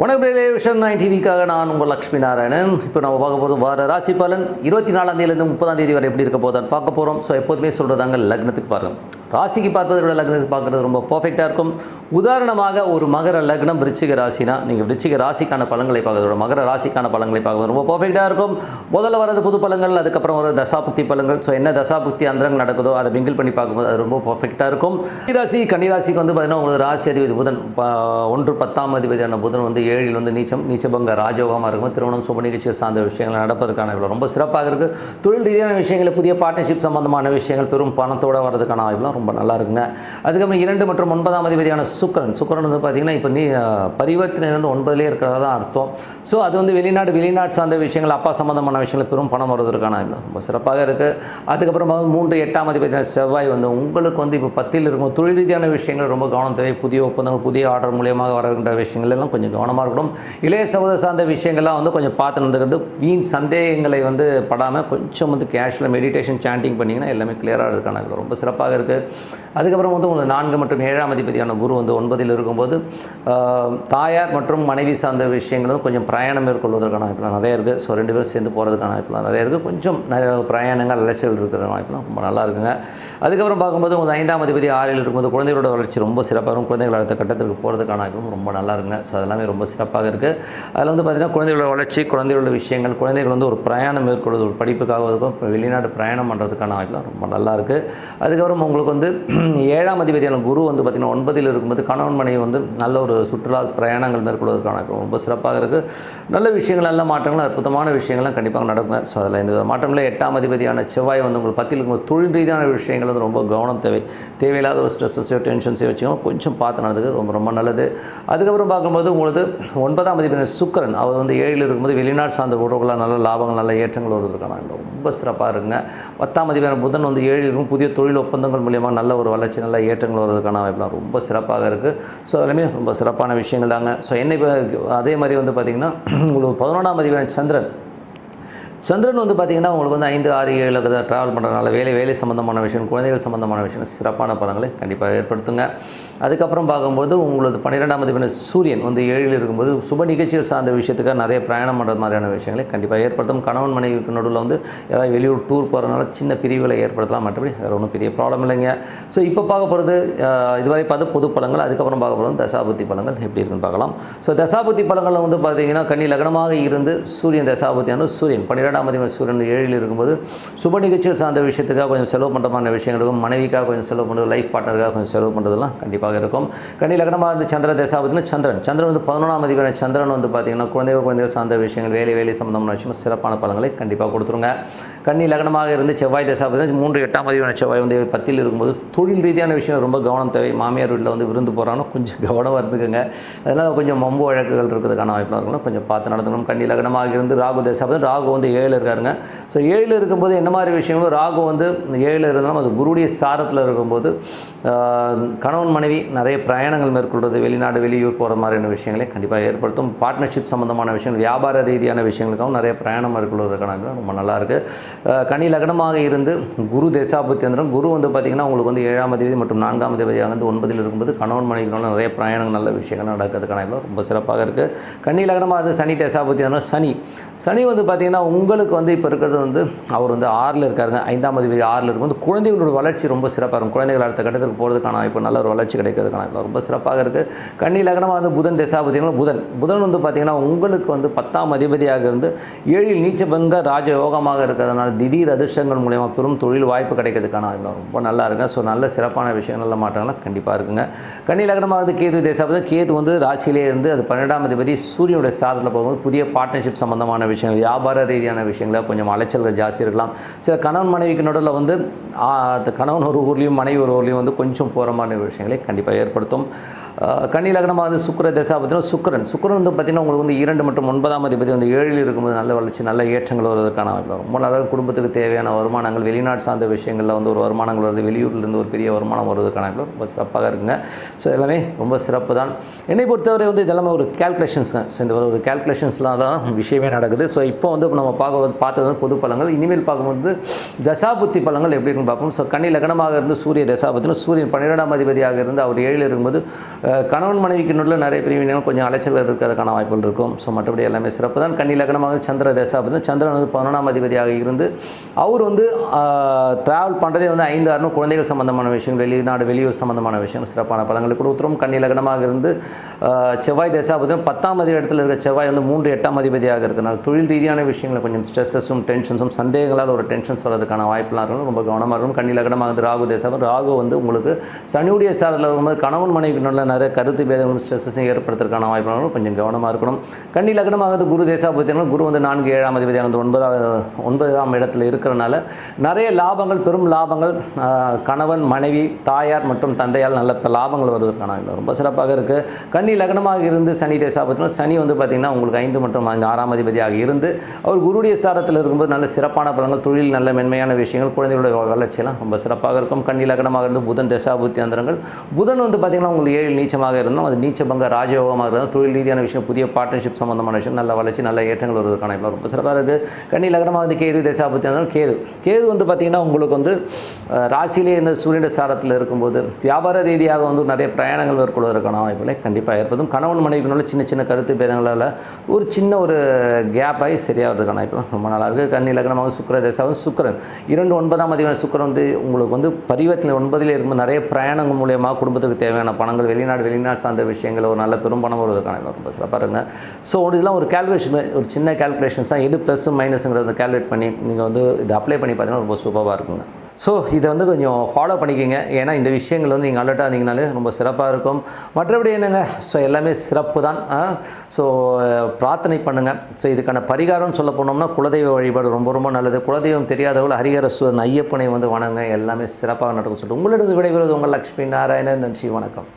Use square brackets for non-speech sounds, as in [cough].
வணக்கம் vision nine டிவிக்காக நான் உங்கள் லக்ஷ்மி நாராயணன். இப்போ நம்ம பார்க்க போகிறது வார ராசி பலன் இருபத்தி நாலாம் தேதியிலேருந்து முப்பதாம் தேதி வரை எப்படி இருக்க போதான்னு பார்க்க போகிறோம் ஸோ எப்போதுமே சொல்கிறதாங்க லக்னத்துக்கு பாருங்கள் ராசிக்கு பார்ப்பதை விட லக்னத்துக்கு பார்க்குறது ரொம்ப பர்ஃபெக்டாக இருக்கும். உதாரணமாக ஒரு மகர லக்னம் விருச்சிக ராசினா நீங்கள் விருச்சிக ராசிக்கான பழங்களை பார்க்கறதோட மகர ராசிக்கான பழங்களை பார்க்கறது ரொம்ப பர்ஃபெக்டாக இருக்கும். முதல்ல வரது புது பழங்கள் அதுக்கப்புறம் வர தசாபுக்தி பழங்கள் ஸோ என்ன தசாபுக்தி அந்தரங்கள் நடக்குதோ அதை மிங்கிள் பண்ணி பார்க்கும்போது அது ரொம்ப பர்ஃபெக்டாக இருக்கும். ராசி கன்னிராசிக்கு வந்து பார்த்தீங்கன்னா உங்களுக்கு ராசி அதிபதி புதன் ஒன்று பத்தாம் அதிபதியான புதன் வந்து ஏழில் வந்து நீச்சம் நீச்சபங்க ராஜயோகமாக இருக்கும். திருமணம் சுப நிகழ்ச்சிகள் சார்ந்த விஷயங்கள் நடப்பதற்கான வாய்ப்பு ரொம்ப சிறப்பாக இருக்குது தொழில் ரீதியான விஷயங்கள் புதிய பார்ட்னர்ஷிப் சம்பந்தமான விஷயங்கள் பெரும் பணத்தோட வரதுக்கான வாய்ப்புலாம் ரொம்ப நல்லா இருக்குங்க அதுக்கப்புறம் இரண்டு மற்றும் ஒன்பதாம் அதிபதியான சுக்கரன். சுக்கரன் வந்து பார்த்தீங்கன்னா இப்போ நீ அஹ், ஒன்பதுலேயே இருக்கிறதா தான் அர்த்தம். ஸோ அது வந்து வெளிநாடு வெளிநாடு சார்ந்த விஷயங்கள் அப்பா சம்மந்தமான விஷயங்கள் பெரும் பணம் வருவதற்கான ரொம்ப சிறப்பாக இருக்குது அதுக்கப்புறம் மூன்று எட்டாம் அதிபதியான செவ்வாய் வந்து உங்களுக்கு வந்து இப்போ பத்தில் இருக்கும் தொழில் ரீதியான விஷயங்கள் ரொம்ப கவனம் தேவை. புதிய ஒப்பந்தங்கள் புதிய ஆர்டர் மூலியமாக வருகின்ற விஷயங்கள் எல்லாம் கொஞ்சம் கவனமாக இருக்கணும். இளைய சகோதர சார்ந்த விஷயங்கள்லாம் வந்து கொஞ்சம் பார்த்து நடந்துக்கிறது வீண் சந்தேகங்களை வந்து படாமல் கொஞ்சம் வந்து கேஷில் மெடிடேஷன் சாண்டிங் பண்ணிங்கன்னா எல்லாமே கிளியராக இருக்கான ரொம்ப சிறப்பாக இருக்குது அதுக்கப்புறம் வந்து உங்களுக்கு நான்கு மற்றும் ஏழாம் அதிபதியான குரு வந்து ஒன்பதில் இருக்கும்போது தாயார் மற்றும் மனைவி சார்ந்த விஷயங்கள் வந்து கொஞ்சம் பிரயாணம் மேற்கொள்வதற்கான வாய்ப்புலாம் நிறைய இருக்குது ஸோ ரெண்டு பேரும் சேர்ந்து போகிறதுக்கான வாய்ப்புலாம் நிறைய இருக்குது கொஞ்சம் நிறைய பிரயாணங்கள் அலைச்சல் இருக்கிற வாய்ப்புலாம் ரொம்ப நல்லா இருக்குங்க. அதுக்கப்புறம் பார்க்கும்போது உங்கள் ஐந்தாம் அதிபதி ஆறில் இருக்கும்போது குழந்தைகளோட வளர்ச்சி ரொம்ப சிறப்பாக இருக்கும். குழந்தைகள் அடுத்த கட்டத்திற்கு போகிறதுக்கான வாய்ப்பும் ரொம்ப நல்லா இருக்குங்க. ஸோ அதெல்லாமே ரொம்ப சிறப்பாக இருக்குது அதில் வந்து பார்த்திங்கன்னா குழந்தைகளோட வளர்ச்சி குழந்தைகளோட விஷயங்கள் குழந்தைகள் வந்து ஒரு பிரயாணம் மேற்கொள்வது ஒரு படிப்புக்காக இருக்கும். இப்போ வெளிநாடு பிரயாணம் பண்ணுறதுக்கான வாய்ப்புலாம் ரொம்ப நல்லா இருக்குது அதுக்கப்புறம் உங்களுக்கு வந்து வந்து [clears throat] ஏழாம் அதிபதியான குரு வந்து பார்த்திங்கன்னா ஒன்பதில் இருக்கும்போது கணவன் மனைவி வந்து நல்ல ஒரு சுற்றுலா பிரயாணங்கள் மேற்கொள்வதற்கான ரொம்ப சிறப்பாக இருக்குது நல்ல விஷயங்கள் நல்ல மாற்றங்கள் அற்புதமான விஷயங்கள்லாம் கண்டிப்பாக நடக்கும். ஸோ அதில் இந்த மாற்றம் இல்லை எட்டாம் அதிபதியான செவ்வாய் வந்து உங்களுக்கு பத்தில் இருக்கும்போது தொழில் ரீதியான விஷயங்கள் வந்து ரொம்ப கவனம் தேவை. தேவையில்லாத ஒரு ஸ்ட்ரெஸ்ஸையோ டென்ஷன்ஸையோ வச்சுக்கோங்க. கொஞ்சம் பார்த்து நடந்தது ரொம்ப ரொம்ப நல்லது. அதுக்கப்புறம் பார்க்கும்போது உங்களுக்கு ஒன்பதாம் அதிபதி சுக்கரன் அவர் வந்து ஏழில் இருக்கும்போது வெளிநாடு சார்ந்த உறவுகளாக நல்ல லாபங்கள் நல்ல ஏற்றங்கள் வருவதற்கான ரொம்ப சிறப்பாக இருக்குங்க. பத்தாம் அதிபதியான புதன் வந்து ஏழில் இருக்கும். புதிய தொழில் ஒப்பந்தங்கள் மூலியமாக நல்ல ஒரு வளர்ச்சி நல்ல ஏற்றங்கள் வர்றதுக்கான வாய்ப்புலாம் ரொம்ப சிறப்பாக இருக்குது ஸோ அதுலேயுமே ரொம்ப சிறப்பான விஷயங்கள் தாங்க. ஸோ என்னை அதே மாதிரி வந்து பார்த்திங்கன்னா [clears throat] உங்களுக்கு பதினொன்றாம் அதிபதியான சந்திரன். சந்திரன் வந்து பார்த்திங்கன்னா உங்களுக்கு வந்து ஐந்து ஆறு ஏழு ட்ராவல் பண்ணுறதுனால வேலை வேலை சம்மந்தமான விஷயம் குழந்தைகள் சம்மந்தமான விஷயம் சிறப்பான பலன்களை கண்டிப்பாக ஏற்படுத்துங்க. அதுக்கப்புறம் பார்க்கும்போது உங்களது பன்னிரெண்டாம் அதிபதியான சூரியன் வந்து ஏழில் இருக்கும்போது சுப நிகழ்ச்சிகள் சார்ந்த விஷயத்துக்காக நிறைய பிரயாணம் பண்ணுறது மாதிரியான விஷயங்களை கண்டிப்பாக ஏற்படுத்தும். கணவன் மனைவிக்கு நடுவில் வந்து ஏதாவது வெளியூர் டூர் போகிறதுனால சின்ன பிரிவுகளை ஏற்படுத்தலாம். மற்றபடி வேறு ஒன்றும் பெரிய ப்ராப்ளம் இல்லைங்க. ஸோ இப்போ பார்க்க போகிறது இதுவரை பார்த்து பொது பழங்கள் அதுக்கப்புறம் பார்க்க போகிறது தசாபுத்தி பழங்கள் எப்படி இருக்குன்னு பார்க்கலாம். ஸோ தசாபுத்தி பழங்களில் வந்து பார்த்தீங்கன்னா கன்னி லக்னமாக இருந்து சூரியன் தசாபுத்தியான சூரியன். பன்னிரெண்டாம் அதிபதி சூரியன் ஏழில் இருக்கும்போது சுப நிகழ்ச்சிகள் சார்ந்த விஷயத்துக்காக கொஞ்சம் செலவு பண்ணுறமான விஷயங்கள் இருக்கும். மனைவிக்காக கொஞ்சம் செலவு பண்ணுறது லைஃப் பார்ட்னருக்காக கொஞ்சம் செலவு பண்ணுறதுலாம் கண்டிப்பாக இருக்கும். கன்னி லக்னமாக இருந்து சந்திர தசாபத்தினா சந்திரன். சந்திரன் வந்து பதினொன்றாம் அதிபதியான சந்திரன் வந்து பார்த்தீங்கன்னா குழந்தைகள் குழந்தைகள் சார்ந்த விஷயங்கள் வேலை வேலை சம்பந்தமான விஷயம் சிறப்பான பலன்களை கண்டிப்பாக கொடுத்துருங்க. கன்னி லக்னமாக இருந்து செவ்வாய் தசாபதி மூன்று எட்டாம் அதிபதியான செவ்வாய் வந்து பத்தில் இருக்கும்போது தொழில் ரீதியான விஷயம் ரொம்ப கவனம் தேவை. மாமியார் வீட்டில் வந்து விருந்து போகிறாங்கன்னா கொஞ்சம் கவனமாக இருந்துக்குங்க. அதனால் கொஞ்சம் மம்பு வழக்குகள் இருக்கிறதுக்கான வாய்ப்பு இருக்கணும் கொஞ்சம் பார்த்து நடத்தணும் கன்னி லக்னமாக இருந்து ராகு தசாபதி ராகு வந்து ஏழில் இருக்காருங்க. ஸோ ஏழில் இருக்கும்போது என்ன மாதிரி விஷயங்களும் ராகு வந்து ஏழில் இருந்தாலும் அது குருடைய சாரத்தில் இருக்கும்போது கணவன் மனைவி நிறைய பிரயாணங்கள் மேற்கொள்வது வெளிநாடு வெளியூர் போகிற மாதிரியான விஷயங்களை கண்டிப்பாக ஏற்படுத்தும். பார்ட்னர்ஷிப் சம்மந்தமான விஷயங்கள் வியாபார ரீதியான விஷயங்களுக்காகவும் நிறைய பிரயாணம் மேற்கொள்வதற்கான ரொம்ப நல்லா இருக்குது கனி லக்னமாக இருந்து குரு தேசாபுத்தியந்திரம் குரு வந்து பார்த்திங்கன்னா உங்களுக்கு வந்து ஏழாம் அதிபதி மற்றும் நான்காம் அதிபதியாக வந்து ஒன்பதில் இருக்கும்போது கணவன் மனைவினால நிறைய பிரயாணங்கள் நல்ல விஷயங்கள் நடக்கிறதுக்கான ரொம்ப சிறப்பாக இருக்குது கன்னி லக்னமாக இருந்து சனி தேசாபுத்தியந்திரம் சனி. சனி வந்து பார்த்திங்கன்னா உங்கள் உங்களுக்கு வந்து இப்போ இருக்கிறது வந்து அவர் வந்து ஆறில் இருக்காருங்க. ஐந்தாம் அதிபதி ஆறில் இருக்கும்போது குழந்தைகளோட வளர்ச்சி ரொம்ப சிறப்பாக இருக்கும். குழந்தைகள் அடுத்த கட்டத்துக்கு போகிறதுக்கான இப்போ நல்ல ஒரு வளர்ச்சி கிடைக்கிறதுக்கான ரொம்ப சிறப்பாக இருக்குது கன்னி லக்னமாக வந்து புதன் தேசாபதினா புதன். புதன் வந்து பார்த்திங்கன்னா உங்களுக்கு வந்து பத்தாம் அதிபதியாக இருந்து ஏழில் நீச்சபங்க ராஜயோகமாக இருக்கிறதுனால திடீர் அதிர்ஷ்டங்கள் மூலயமா பெரும் தொழில் வாய்ப்பு கிடைக்கிறதுக்கான ரொம்ப நல்லா இருக்குங்க. ஸோ நல்ல சிறப்பான விஷயம் நல்ல மாற்றங்கள்லாம் கண்டிப்பாக இருக்குங்க. கன்னி லக்னமாக வந்து கேது தேசாபதி கேது வந்து ராசியிலே இருந்து அது பன்னெண்டாம் அதிபதி சூரியனுடைய சாதத்தில் போகும்போது புதிய பார்ட்னர்ஷிப் சம்பந்தமான விஷயங்கள் வியாபார ரீதியான விஷயங்களை கொஞ்சம் அலைச்சல்கள் ஜாஸ்தி இருக்கலாம். சில கணவன் மனைவிக்கு நடுவில் வந்து கணவன் ஒரு ஊர்லேயும் மனைவி ஒரு ஊர்லேயும் வந்து கொஞ்சம் போகிற மாதிரி விஷயங்களை கண்டிப்பாக ஏற்படுத்தும். கன்னி லக்னமாக வந்து சுக்கிரதேசம் பார்த்தீங்கன்னா சுக்கிரன். சுக்கரன் வந்து பார்த்திங்கன்னா உங்களுக்கு வந்து இரண்டு மற்றும் ஒன்பதாம் அதிபதி வந்து ஏழில் இருக்கும்போது நல்ல வளர்ச்சி நல்ல ஏற்றங்கள் வருவதற்கான ரொம்ப நல்ல குடும்பத்துக்கு தேவையான வருமானங்கள் வெளிநாடு சார்ந்த விஷயங்களில் வந்து ஒரு வருமானங்கள் வருது வெளியூர்லேருந்து ஒரு பெரிய வருமானம் வருவதற்கான ரொம்ப சிறப்பாக இருக்குங்க. ஸோ எல்லாமே ரொம்ப சிறப்பு தான். என்னை பொறுத்தவரை வந்து இதெல்லாமே ஒரு கேல்குலேஷன்ஸுங்க ஸோ இந்த ஒரு கேல்குலேஷன்ஸ்லாம் தான் விஷயமே நடக்குது. ஸோ இப்போ வந்து நம்ம பார்க்க பார்க்க பார்த்தது வந்து பொது பலங்கள் இனிமேல் பார்க்கும்போது தசாபுத்தி பலங்கள் எப்படி இருக்குன்னு பார்ப்போம். ஸோ கன்னி லக்னமாக இருந்து சூரிய தசாபத்திலும் சூரியன் பன்னிரெண்டாம் அதிபதியாக இருந்து அவர் ஏழில் இருக்கும்போது கணவன் மனைவிக்கு நடுவில் நிறைய பிரிவினைகள் கொஞ்சம் அலைச்சல் இருக்கிறதுக்கான வாய்ப்புகள் இருக்கும். ஸோ மற்றபடி எல்லாமே சிறப்பு தான். கண்ணி லக்னமாக சந்திர தசாபத்திலும் சந்திரன் வந்து பதினொன்றாம் அதிபதியாக இருந்து அவர் வந்து ட்ராவல் பண்ணுறதே வந்து ஐந்து ஆறுனும் குழந்தைகள் சம்மந்தமான விஷயம் வெளிநாடு வெளியூர் சம்மந்தமான விஷயம் சிறப்பான பலங்களை கொடுத்துரும். கன்னி லக்னமாக இருந்து செவ்வாய் தசாபத்திலும் பத்தாம் அதிபதி இடத்துல இருக்கிற செவ்வாய் வந்து மூன்று எட்டாம் அதிபதியாக இருக்கிறனால தொழில் ரீதியான விஷயங்களை கொஞ்சம் ஸ்ட்ரெஸ்ஸஸும் டென்ஷன்ஸும் சந்தேகங்களால் ஒரு டென்ஷன்ஸ் வரதுக்கான வாய்ப்புலாம் இருக்கும். ரொம்ப கவனமாக இருக்கும். கண்ணில் லக்னமாக இருந்து ராகு தேசம். ராகு வந்து உங்களுக்கு சனியுடைய சாரத்தில் வரும்போது கணவன் மனைவி நல்ல நிறைய கருத்து பேதங்களும் ஸ்ட்ரெஸ்ஸஸும் ஏற்படுத்துறதுக்கான இருக்கும். கொஞ்சம் கவனமாக இருக்கணும். கன்னி லக்னமாக இருந்து குரு தேசாபத்தினா குரு வந்து நான்கு ஏழாம் அதிபதியாக வந்து ஒன்பதாவது ஒன்பதாம் இடத்துல இருக்கிறனால நிறைய லாபங்கள் பெரும் லாபங்கள் கணவன் மனைவி தாயார் மற்றும் தந்தையால் நல்ல லாபங்கள் வருவதற்கான ரொம்ப சிறப்பாக இருக்குது கன்னி லக்னமாக இருந்து சனி தேசாபத்தினா சனி வந்து பார்த்திங்கன்னா உங்களுக்கு ஐந்து மற்றும் ஆறாம் அதிபதியாக இருந்து அவர் குருடைய சாரத்தில் இருக்கும்போது நல்ல சிறப்பான பலன்கள் தொழில் நல்ல மென்மையான விஷயங்கள் குழந்தைகளுடைய வளர்ச்சியெல்லாம் ரொம்ப சிறப்பாக இருக்கும். கண்ணி லக்னமாக இருந்து புதன் தசாபுத்தி அந்தரங்கள். புதன் வந்து பார்த்திங்கன்னா உங்களுக்கு ஏழு நீச்சமாக இருந்தாலும் அது நீச்சபங்க ராஜயோகமாக இருந்தால் தொழில் ரீதியான விஷயம் புதிய பார்ட்னர்ஷிப் சம்பந்தமான விஷயம் நல்ல வளர்ச்சி நல்ல ஏற்றங்கள் வருவதற்கான வாய்ப்பு ரொம்ப சிறப்பாக இருக்குது கண்ணி லக்னமாக வந்து கேது தசாபுத்தி அந்தரம் கேது. கேது வந்து பார்த்திங்கன்னா உங்களுக்கு வந்து ராசியிலே இந்த சூரியன் சாரத்தில் இருக்கும்போது வியாபார ரீதியாக வந்து நிறைய பிரயாணங்கள் மேற்கொள்வதற்கான வாய்ப்புகளை கண்டிப்பாக ஏற்படும் கணவன் மனைவிக்குள்ள சின்ன சின்ன கருத்து பேதங்களால் ஒரு சின்ன ஒரு கேப் ஆகி சரியாகிறதுக்கான வாய்ப்பு ரொம்ப நல்லா இருக்குது கன்னி லக்னமாக சுக்கர தசாவும் சுக்கரன். இரண்டு ஒன்பதாம் அதிபர் சுக்கரன் வந்து உங்களுக்கு வந்து பரிவர்த்தனை ஒன்பதில் இருக்கும் நிறைய பிரயாணங்கள் மூலியமாக குடும்பத்துக்கு தேவையான பணங்கள் வெளிநாடு வெளிநாடு சார்ந்த விஷயங்கள் ஒரு நல்ல பெரும் பணம் வருவதற்கான ரொம்ப சிறப்பாக இருங்க ஸோ இதெல்லாம் ஒரு கேல்குலேஷன் ஒரு சின்ன கேல்குலேஷன்ஸ் தான். எது ப்ளஸ் மைனஸுங்கிறத கேல்குலேட் பண்ணி நீங்கள் வந்து இது அப்ளை பண்ணி பார்த்தீங்கன்னா ரொம்ப சூப்பராக இருக்குங்க. ஸோ இதை வந்து கொஞ்சம் ஃபாலோ பண்ணிக்கோங்க. ஏன்னா இந்த விஷயங்கள் வந்து நீங்கள் அலர்ட்டாக இருந்தீங்கனாலே ரொம்ப சிறப்பாக இருக்கும். மற்றபடி என்னங்க? ஸோ எல்லாமே சிறப்பு தான் ஸோ பிரார்த்தனை பண்ணுங்கள் ஸோ இதுக்கான பரிகாரம் சொல்ல போனோம்னா குலதெய்வ வழிபாடு ரொம்ப ரொம்ப நல்லது. குலதெய்வம் தெரியாதவர்கள் ஹரிஹரஸ்வரன் ஐயப்பனை வந்து வணங்க எல்லாமே சிறப்பாக நடக்கும் சொல்லிட்டு உங்களிடம் விடைபெறுவது உங்கள் லக்ஷ்மி நாராயணன். நன்றி வணக்கம்.